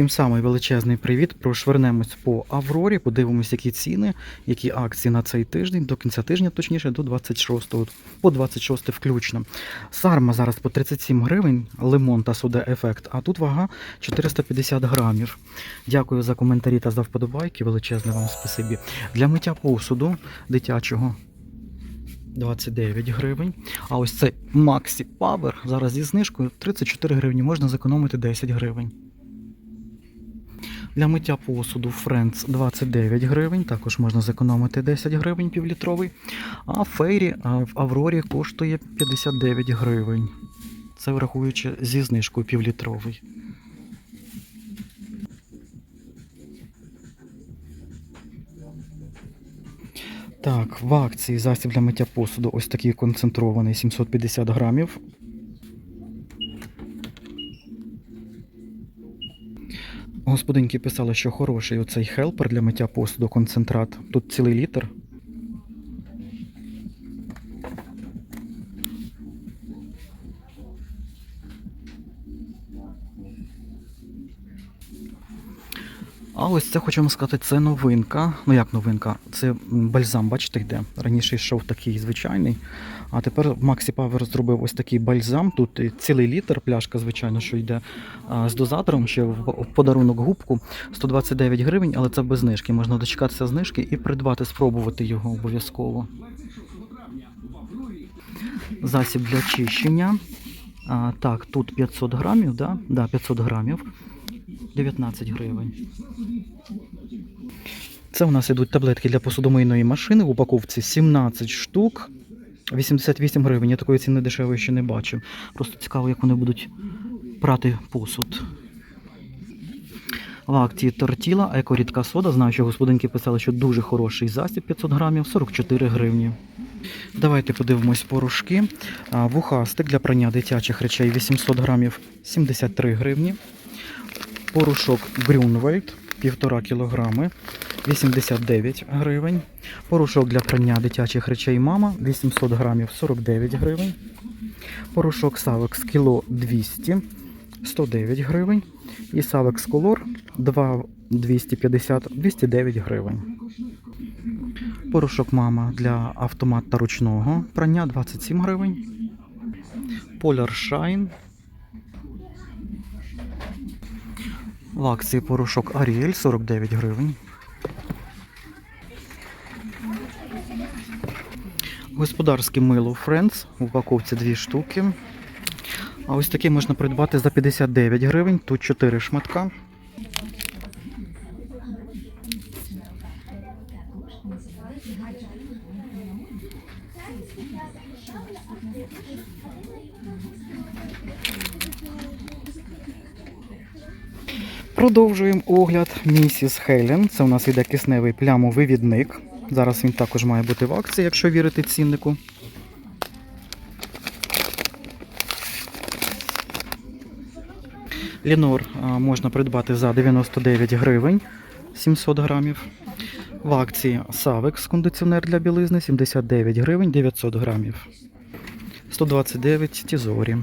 Всім самий величезний привіт. Прошвернемось по Аврорі, подивимось, які ціни, які акції на цей тиждень, до кінця тижня, точніше, до 26 по 26 включно. Сарма зараз по 37 гривень, лимон та сода ефект, а тут вага 450 грамів. Дякую за коментарі та за вподобайки. Величезне вам спасибі. Для миття посуду дитячого 29 гривень. А ось цей Maxi Power зараз зі знижкою 34 гривні, можна зекономити 10 гривень. Для миття посуду Friends 29 гривень, також можна зекономити 10 гривень півлітровий. А Фейрі в Аврорі коштує 59 гривень. Це врахуючи зі знижкою півлітровий. Так, в акції засіб для миття посуду ось такий концентрований 750 грамів. Господинки писали, що хороший оцей хелпер для миття посуду концентрат. Тут цілий літр. А ось це хочу вам сказати, це новинка. Ну як новинка? Це бальзам, бачите, йде. Раніше йшов такий звичайний. А тепер Maxi Power зробив ось такий бальзам. Тут цілий літр, пляшка, звичайно, що йде з дозатором, ще в подарунок губку 129 гривень, але це без знижки. Можна дочекатися знижки і придбати, спробувати його обов'язково. Засіб для чищення. А, так, тут 500 грамів, да? Да, 500 грамів. 19 гривень. Це у нас ідуть таблетки для посудомийної машини. В упаковці 17 штук. 88 гривень. Я такої ціни дешевої ще не бачив. Просто цікаво, як вони будуть прати посуд. В акції тортіла, еко-рідка сода. Знаю, що господинки писали, що дуже хороший засіб 500 грамів, 44 гривні. Давайте подивимось порошки. Вухастик для прання дитячих речей 800 грамів 73 гривні. Порошок Grünwald 1,5 кг 89 гривень. Порошок для прання дитячих речей мама 800 грамів 49 гривень. Порошок Savex кіло 200 109 гривень. І Savex Color 2 250 209 гривень. Порошок мама для автомат та ручного прання 27 гривень. Polar Shine В акції порошок Аріель 49 гривень. Господарське мило Friends в упаковці 2 штуки. А ось таке можна придбати за 59 гривень. Тут 4 шматка. Продовжуємо огляд місіс Хейлен. Це у нас іде кисневий плямовивідник. Зараз він також має бути в акції, якщо вірити ціннику. Лінор можна придбати за 99 гривень 700 грамів. В акції Савекс кондиціонер для білизни 79 гривень 900 грамів. 129 Тізорі.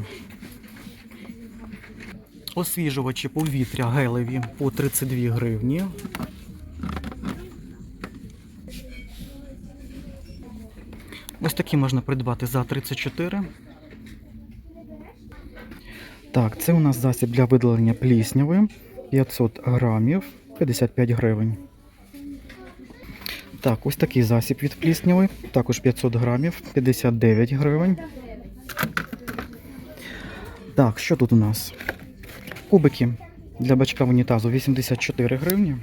Освіжувачі повітря гелеві по 32 гривні. Ось такі можна придбати за 34. Так, це у нас засіб для видалення плісняви 500 грамів 55 гривень. Так, ось такий засіб від плісняви, також 500 грамів 59 гривень. Так, що тут у нас? Кубики для бачка в унітазу 84 гривні.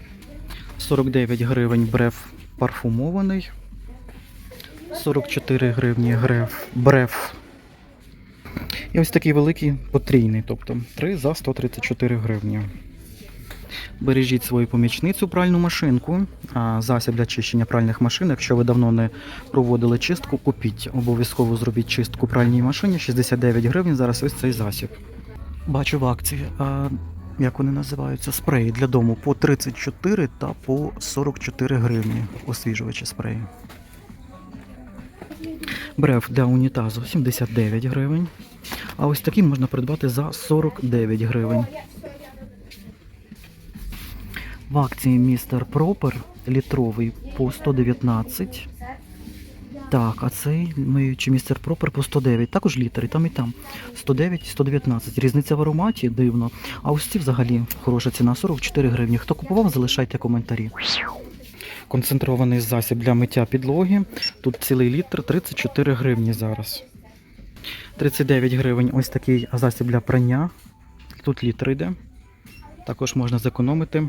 49 гривень бреф парфумований. 44 гривні греф, бреф. І ось такий великий потрійний, тобто 3 за 134 гривні. Бережіть свою помічницю пральну машинку, а засіб для чищення пральних машин. Якщо ви давно не проводили чистку, купіть. Обов'язково зробіть чистку пральній машині. 69 гривень. Зараз ось цей засіб. Бачу в акції, а, як вони називаються, спреї для дому по 34 та по 44 гривні. Освіжувачі спреї. Бреф для унітазу 79 гривень. А ось такі можна придбати за 49 гривень. В акції містер Пропер літровий по 119. Так, а цей миючий містер Пропер по 109. Також літр, і там і там. 109 119. Різниця в ароматі дивно. А ось ці взагалі хороша ціна 44 гривні. Хто купував, залишайте коментарі. Концентрований засіб для миття підлоги. Тут цілий літр 34 гривні зараз. 39 гривень ось такий засіб для прання. Тут літр йде. Також можна зекономити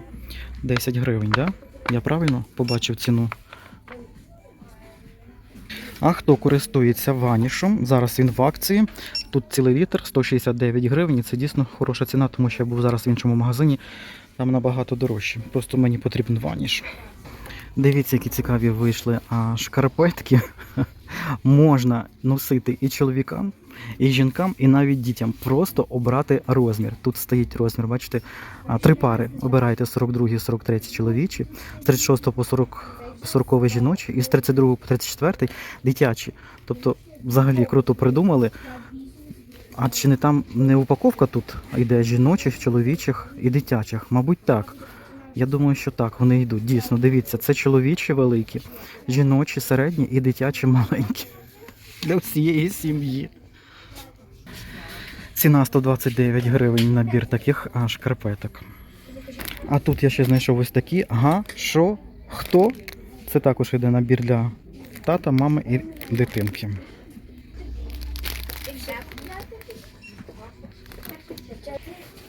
10 гривень, да? Я правильно побачив ціну? А хто користується ванішом? Зараз він в акції. Тут цілий літр 169 гривень. Це дійсно хороша ціна, тому що я був зараз в іншому магазині. Там набагато дорожче. Просто мені потрібен ваніш. Дивіться, які цікаві вийшли а шкарпетки. Можна носити і чоловікам, і жінкам, і навіть дітям. Просто обрати розмір. Тут стоїть розмір, бачите, три пари. Обирайте 42, 43 чоловічі, з 36 по 40 по 40 жіночі, і з 32 по 34 дитячі. Тобто, взагалі круто придумали. А чи не там не упаковка тут йде жіночих, чоловічих і дитячих? Мабуть, так. Я думаю, що так, вони йдуть. Дійсно, дивіться, це чоловічі великі, жіночі середні і дитячі маленькі. Для всієї сім'ї. Ціна 129 гривень набір таких а, шкарпеток. А тут я ще знайшов ось такі. Ага, що? Хто? Це також йде набір для тата, мами і дитинки.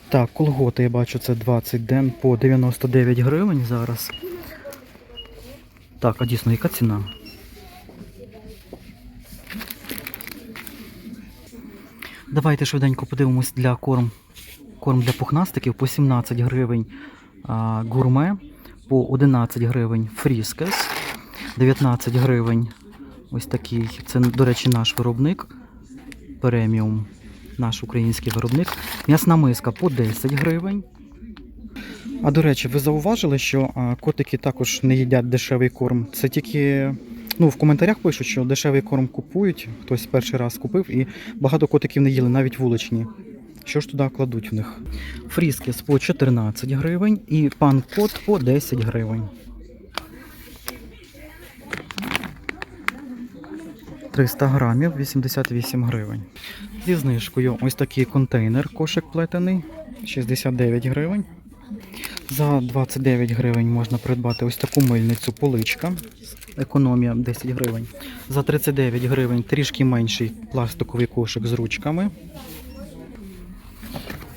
Так, колготи я бачу, це 20 ден по 99 гривень зараз. Так, а дійсно, яка ціна? Давайте швиденько подивимось для корм. Корм для пухнастиків по 17 гривень а, гурме, по 11 гривень фріскес, 19 гривень ось такий. Це, до речі, наш виробник преміум, наш український виробник. М'ясна миска по 10 гривень. А до речі, ви зауважили, що котики також не їдять дешевий корм. Це тільки. Ну, в коментарях пишуть, що дешевий корм купують, хтось перший раз купив, і багато котиків не їли, навіть вуличні. Що ж туди кладуть в них? Фріскіс по 14 гривень і пан кот по 10 гривень. 300 грамів 88 гривень. Зі знижкою ось такий контейнер кошик плетений 69 гривень. За 29 гривень можна придбати ось таку мильницю поличка. Економія 10 гривень. За 39 гривень трішки менший пластиковий кошик з ручками.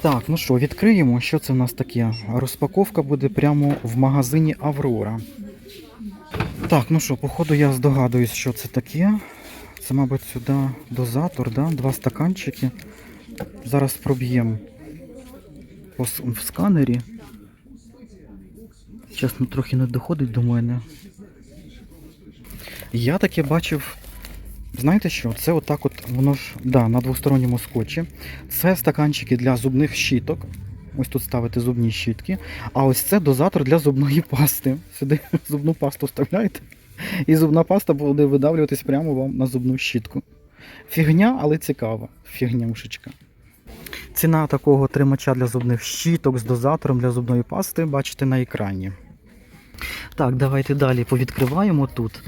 Так, ну що, відкриємо. Що це в нас таке? Розпаковка буде прямо в магазині Аврора. Так, ну що, походу я здогадуюсь, що це таке. Це, мабуть, сюди дозатор, да? два стаканчики. Зараз проб'ємо в сканері. Чесно, трохи не доходить до мене. Я таке бачив. Знаєте що? Це отак от воно ж да, на двосторонньому скотчі. Це стаканчики для зубних щіток. Ось тут ставите зубні щітки. А ось це дозатор для зубної пасти. Сюди зубну пасту вставляєте. І зубна паста буде видавлюватись прямо вам на зубну щітку. Фігня, але цікава. Фігнюшечка. Ціна такого тримача для зубних щіток з дозатором для зубної пасти бачите на екрані. Так, давайте далі повідкриваємо тут.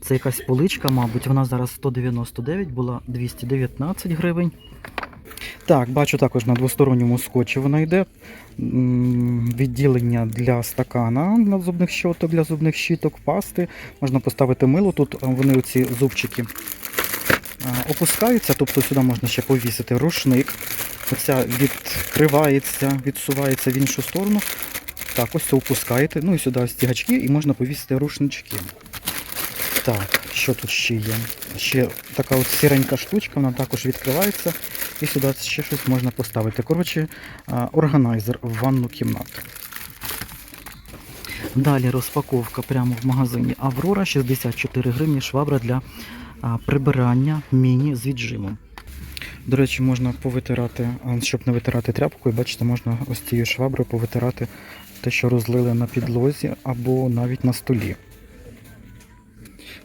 Це якась поличка, мабуть, вона зараз 199, була 219 гривень. Так, бачу також на двосторонньому скотчі вона йде. Відділення для стакана для зубних щоток, для зубних щіток, пасти. Можна поставити мило. Тут вони оці зубчики опускаються, тобто сюди можна ще повісити рушник. Оця відкривається, відсувається в іншу сторону. Так, ось це опускаєте. Ну і сюди ось ці гачки і можна повісити рушнички. Так, що тут ще є? Ще така от сіренька штучка, вона також відкривається. І сюди ще щось можна поставити. Коротше, органайзер в ванну кімнату. Далі розпаковка прямо в магазині Аврора 64 гривні швабра для прибирання міні з віджимом. До речі, можна повитирати, щоб не витирати тряпкою, бачите, можна ось цією шваброю повитирати те, що розлили на підлозі або навіть на столі.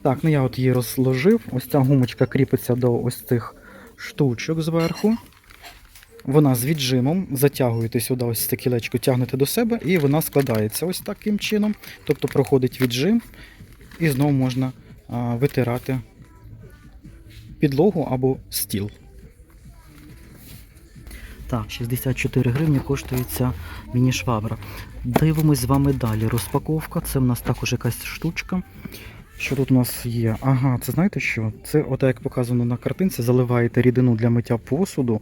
Так, ну я от її розложив. Ось ця гумочка кріпиться до ось цих штучок зверху. Вона з віджимом, затягуєте сюди ось це кілечко, тягнете до себе, і вона складається ось таким чином. Тобто проходить віджим, і знову можна а, витирати підлогу або стіл. Так, 64 гривні коштує ця міні-швабра. Дивимось з вами далі. Розпаковка. Це в нас також якась штучка. Що тут у нас є? Ага, це знаєте що? Це, от як показано на картинці, заливаєте рідину для миття посуду,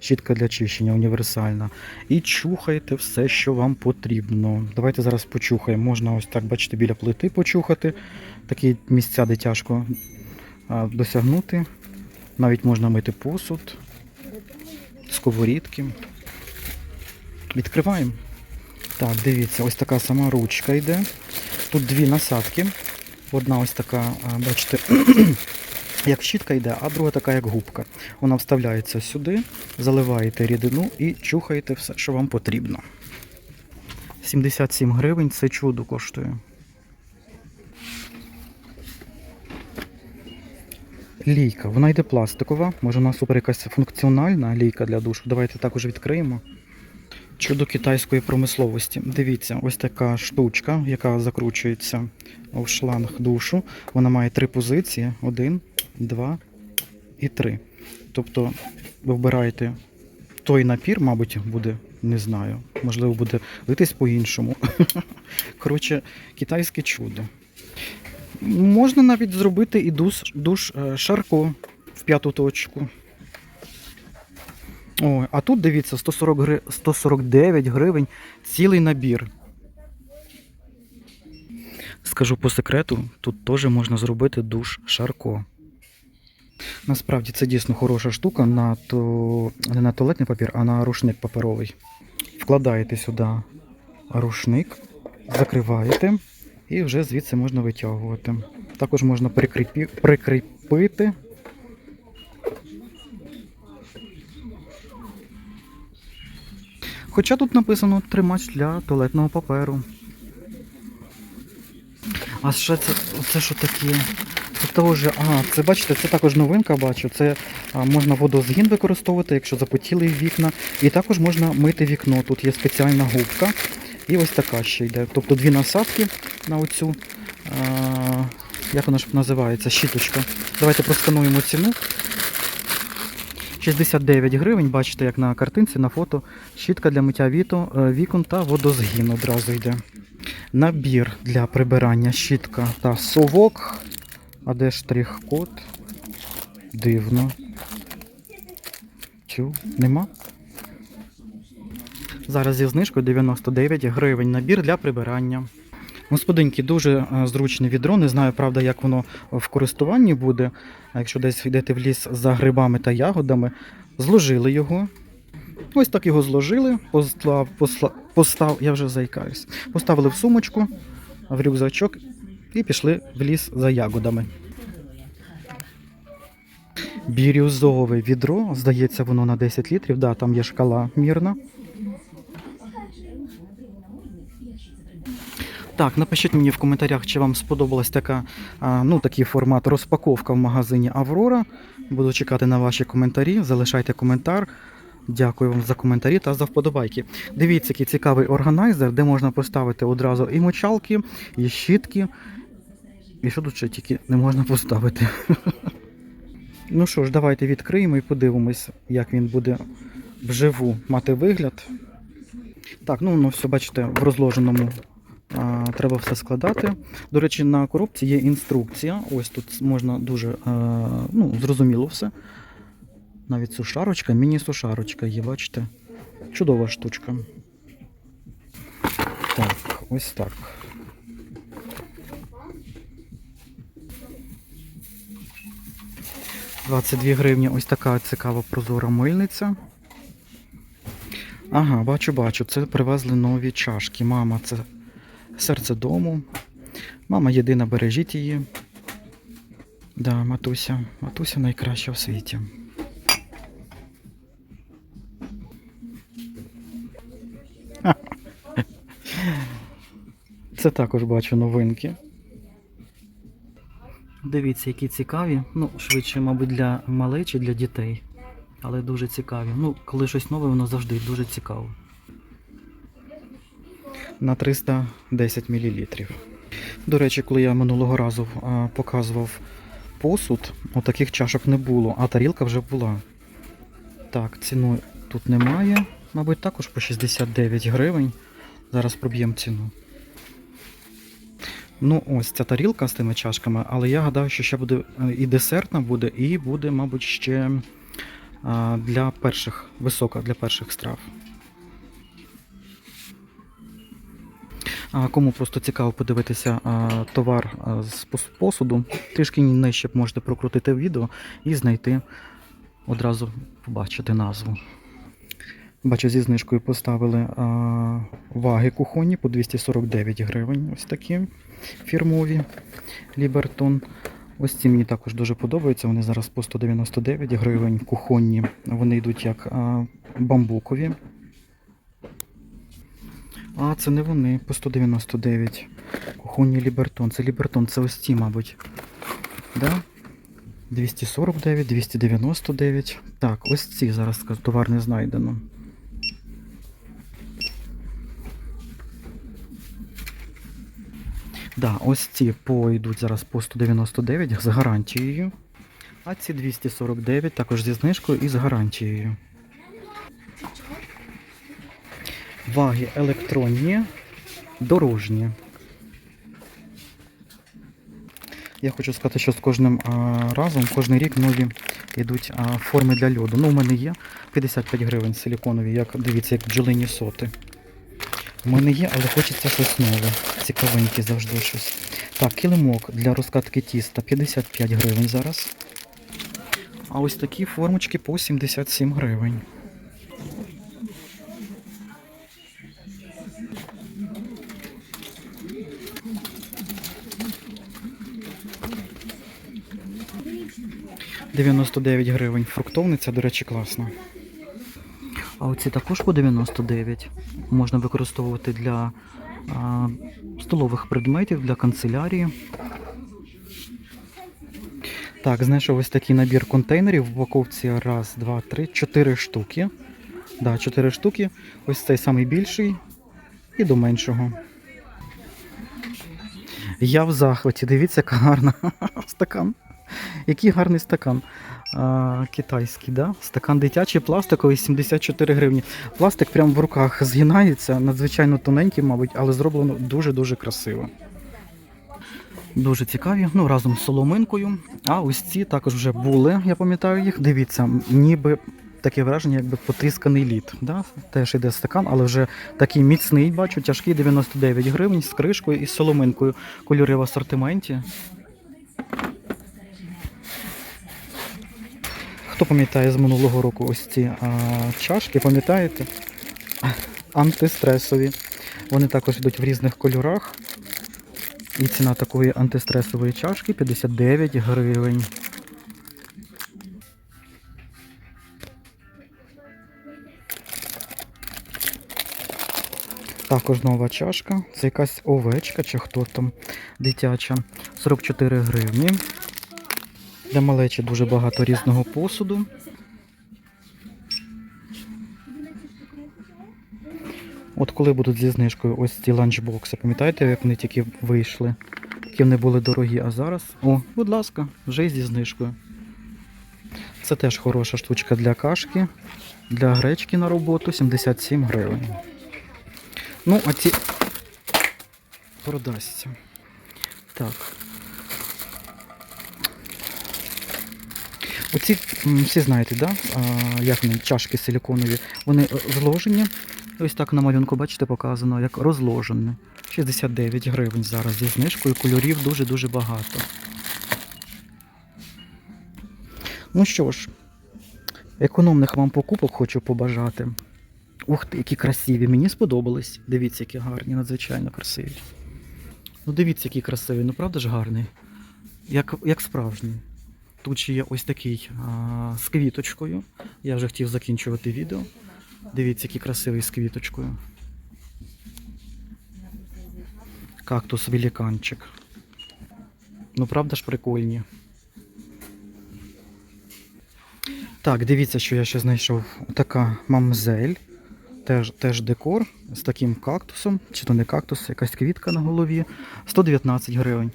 щітка для чищення універсальна. І чухаєте все, що вам потрібно. Давайте зараз почухаємо. Можна ось так, бачите, біля плити почухати. Такі місця, де тяжко досягнути. Навіть можна мити посуд, сковорідки. Відкриваємо. Так, дивіться, ось така сама ручка йде. Тут дві насадки. Одна ось така, бачите, як щітка йде, а друга така, як губка. Вона вставляється сюди, заливаєте рідину і чухаєте все, що вам потрібно. 77 гривень це чудо коштує. Лійка, вона йде пластикова, може у нас супер якась функціональна лійка для душу. Давайте також відкриємо. Чудо китайської промисловості. Дивіться, ось така штучка, яка закручується в шланг душу. Вона має три позиції: один, два і три. Тобто ви вбираєте той напір, мабуть, буде, не знаю, можливо, буде литись по-іншому. Коротше, китайське чудо. Можна навіть зробити і душ, душ е, Шарко в п'яту точку. Ой, а тут дивіться, 140 гри... 149 гривень цілий набір. Скажу по секрету, тут теж можна зробити душ Шарко. Насправді це дійсно хороша штука на то... не на туалетний папір, а на рушник паперовий. Вкладаєте сюди рушник, закриваєте і вже звідси можна витягувати. Також можна прикріпі... прикріпити. Хоча тут написано тримач для туалетного паперу. А ще це, це що таке? Це того ж, ага, це бачите, це також новинка бачу. Це а, можна водозгін використовувати, якщо запотіли вікна. І також можна мити вікно. Тут є спеціальна губка. І ось така ще йде. Тобто дві насадки на оцю. А, як вона ж називається? Щіточка. Давайте проскануємо ціну. 69 гривень, бачите, як на картинці, на фото. Щітка для миття віто, е, вікон та водозгін одразу йде. Набір для прибирання щітка та совок. А де штрих-код? Дивно. Чу, нема? Зараз зі знижкою 99 гривень. Набір для прибирання. Господинки, дуже е, зручне відро. Не знаю, правда, як воно в користуванні буде. Якщо десь йдете в ліс за грибами та ягодами, зложили його. Ось так його зложили, послав, посла, постав, я вже заїкаюсь. Поставили в сумочку, в рюкзачок і пішли в ліс за ягодами. Бірюзове відро, здається, воно на 10 літрів. Да, там є шкала мірна. Так, напишіть мені в коментарях, чи вам сподобалась така, ну, такий формат розпаковка в магазині Аврора. Буду чекати на ваші коментарі. Залишайте коментар. Дякую вам за коментарі та за вподобайки. Дивіться, який цікавий органайзер, де можна поставити одразу і мочалки, і щітки. І що тут ще тільки не можна поставити. Ну що ж, давайте відкриємо і подивимось, як він буде вживу мати вигляд. Так, ну воно все, бачите, в розложеному треба все складати. До речі, на коробці є інструкція. Ось тут можна дуже ну, зрозуміло все. Навіть сушарочка, міні-сушарочка є, бачите? Чудова штучка. Так, ось так. «22 гривні ось така цікава прозора мильниця. Ага, бачу, бачу. Це привезли нові чашки. Мама, це серце дому. Мама єдина, бережіть її. Да, матуся. Матуся найкраща в світі. Це також бачу новинки. Дивіться, які цікаві. Ну, швидше, мабуть, для малечі, для дітей. але дуже цікаві. Ну, коли щось нове, воно завжди дуже цікаво. На 310 мл. До речі, коли я минулого разу показував посуд, отаких чашок не було, а тарілка вже була. Так, ціну тут немає. Мабуть, також по 69 гривень. Зараз проб'ємо ціну. Ну, ось ця тарілка з тими чашками, але я гадаю, що ще буде е, і десертна буде, і буде, мабуть, ще для перших, висока для перших страв. Кому просто цікаво подивитися товар з посуду, трішки нижче можете прокрутити відео і знайти одразу побачити назву. Бачу, зі знижкою поставили ваги кухонні по 249 гривень. Ось такі фірмові Лібертон. Ось ці мені також дуже подобаються. Вони зараз по 199 гривень кухонні. Вони йдуть як бамбукові. А, це не вони, по 199. Кухонні Лібертон. Це Лібертон, це ось ці, мабуть. Да? 249, 299. Так, ось ці зараз товар не знайдено. Да, ось ці пойдуть зараз по 199 з гарантією. А ці 249 також зі знижкою і з гарантією. Ваги електронні, дорожні. Я хочу сказати, що з кожним а, разом, кожен рік нові йдуть а, форми для льоду. Ну, у мене є 55 гривень силіконові, як дивіться, як бджолині соти. У мене є, але хочеться щось нове. Цікавеньке завжди щось. Так, килимок для розкатки тіста 55 гривень зараз. А ось такі формочки по 77 гривень. – 99 гривень. Фруктовниця, до речі, класна. А оці також по 99. Можна використовувати для а, столових предметів, для канцелярії. Так, знайшов ось такий набір контейнерів в упаковці. Раз, два, три, чотири штуки. Да, чотири штуки. Ось цей самий більший і до меншого. Я в захваті. Дивіться, яка гарна стакан. Який гарний стакан. А, китайський, да? Стакан дитячий, пластиковий, 74 гривні. Пластик прямо в руках згинається, надзвичайно тоненький, мабуть, але зроблено дуже-дуже красиво. Дуже цікаві, ну разом з соломинкою. А ось ці також вже були, я пам'ятаю їх. Дивіться, ніби таке враження, якби потрісканий лід. Да? Теж іде стакан, але вже такий міцний, бачу, тяжкий 99 гривень з кришкою і соломинкою. Кольори в асортименті. Хто пам'ятає з минулого року ось ці а, чашки, пам'ятаєте? Антистресові. Вони також йдуть в різних кольорах. І ціна такої антистресової чашки 59 гривень. Також нова чашка. Це якась овечка чи хто там дитяча. 44 гривні. Для малечі дуже багато різного посуду. От коли будуть зі знижкою ось ці ланчбокси, пам'ятаєте, як вони тільки вийшли? Які вони були дорогі, а зараз. О, будь ласка, вже зі знижкою. Це теж хороша штучка для кашки, для гречки на роботу 77 гривень. Ну, а ці продасться. Так. Оці всі знаєте, да? а, як вони, чашки силіконові, вони е, зложені. Ось так на малюнку, бачите, показано, як розложені. 69 гривень зараз зі знижкою, кольорів дуже-дуже багато. Ну що ж, економних вам покупок хочу побажати. Ух ти, які красиві, мені сподобались. Дивіться, які гарні, надзвичайно красиві. Ну дивіться, який красивий, ну правда ж гарний? Як, як справжній. Тут ще є ось такий а, з квіточкою. Я вже хотів закінчувати відео. Дивіться, який красивий з квіточкою. Кактус великанчик. Ну, правда ж прикольні. Так, дивіться, що я ще знайшов. Така мамзель. Теж, теж декор з таким кактусом. Чи то не кактус, якась квітка на голові. 119 гривень.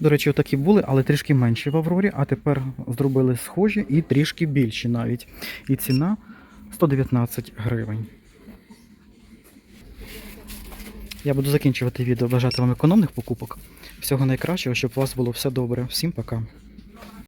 До речі, отакі були, але трішки менші в Аврорі, а тепер зробили схожі і трішки більші навіть. І ціна 119 гривень. Я буду закінчувати відео. Бажати вам економних покупок. Всього найкращого, щоб у вас було все добре. Всім пока.